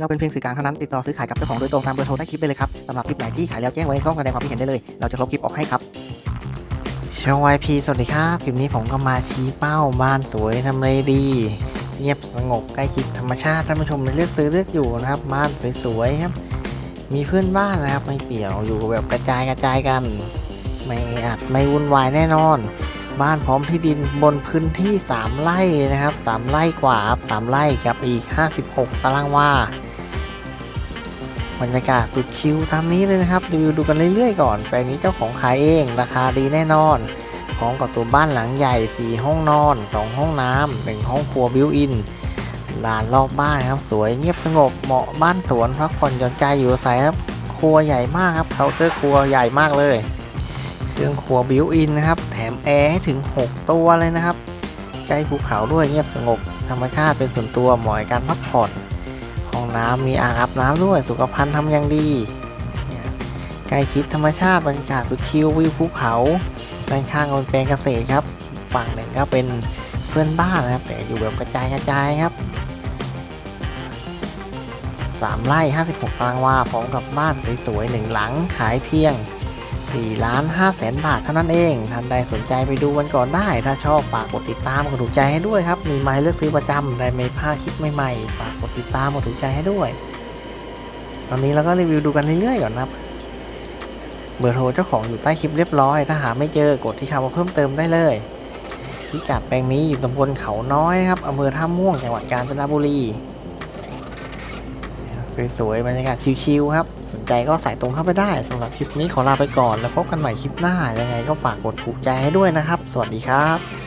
เราเป็นเพียงสื่อกลางเท่านั้นติดต่อซื้อขายกับเจ้าของโดยตรงตามเบอร์โทรใต้คลิปได้เลยครับสำหรับคลิปไหนที่ขายแล้วแจ้งไว้ในช่องแสดงความคิดเห็นได้เลย เราจะลบคลิปออกให้ครับช่อง YP สวัสดีครับคลิปนี้ผมก็มาชี้เป้าบ้านสวยทำเลดี เงียบสงบใกล้ชิดธรรมชาติท่านผู้ชมเลือกซื้อเลือกอยู่นะครับบ้านสวยๆครับมีเพื่อนบ้านนะครับไม่เปี่ยวอยู่แบบกระจายกระจายกัน ไม่อัดไม่วุ่นวายแน่นอน บ้านพร้อมที่ดินบนพื้นที่ 3 ไร่นะครับ 3 ไร่กว่าครับ3ไร่กับอีก 56 ตารางวา บรรยากาศสุดชิลตามนี้เลยนะครับดูดูกันเรื่อยๆก่อนแปลงนี้เจ้าของขายเองราคาดีแน่นอนพร้อมกับตัวบ้านหลังใหญ่ 4 ห้องนอน 2 ห้องน้ำ1ห้องครัวบิวอินลานรอบบ้านครับสวยเงียบสงบเหมาะบ้านสวนพักผ่อนหย่อนใจอยู่อาศัยครับครัวใหญ่มากครับเคาน์เตอร์ครัวใหญ่มากเลย เครื่องครัวบิวอินนะครับแถมแอร์ถึง 6 ตัวเลยนะครับใกล้ภูเขาด้วยเงียบสงบ ธรรมชาติเป็นส่วนตัวเหมาะการพักผ่อน น้ำมีอ่างอาบน้ำด้วยสุขภัณฑ์ทำอย่างดีใกล้ชิดธรรมชาติบรรยากาศสุดชิลวิวภูเขาด้านข้างก็เป็นแปลงเกษตรครับ ฝั่งหนึ่งก็เป็นเพื่อนบ้านนะครับ แต่อยู่แบบกระจายกระจายครับ3ไร่ 56 ตารางวาพร้อมกับบ้านสวยๆหนึ่งหลังขายเพียง 4ล้าน5แสนบาทเท่านั้นเองท่านใดสนใจไปดูกันก่อนได้ ถ้าชอบฝากกดติดตามกดถูกใจให้ด้วยครับ มีไม้เลือกซื้อประจำได้ไม่พลาดคลิปใหม่ๆ ฝากกดติดตามกดถูกใจให้ด้วย ตอนนี้เราก็รีวิวดูกันเรื่อยๆก่อนนะครับ เบอร์โทรเจ้าของอยู่ใต้คลิปเรียบร้อย ถ้าหาไม่เจอกดที่คำว่าเพิ่มเติมได้เลยพิกัดแปลงนี้อยู่ตำบลเขาน้อยครับอำเภอท่าม่วงจังหวัดกาญจนบุรี สวยๆบรรยากาศชิลๆครับ สนใจก็ใส่ตรงเข้าไปได้สำหรับคลิปนี้ขอลาไปก่อน แล้วพบกันใหม่คลิปหน้ายังไงก็ฝากกดถูกใจให้ด้วยนะครับ สวัสดีครับ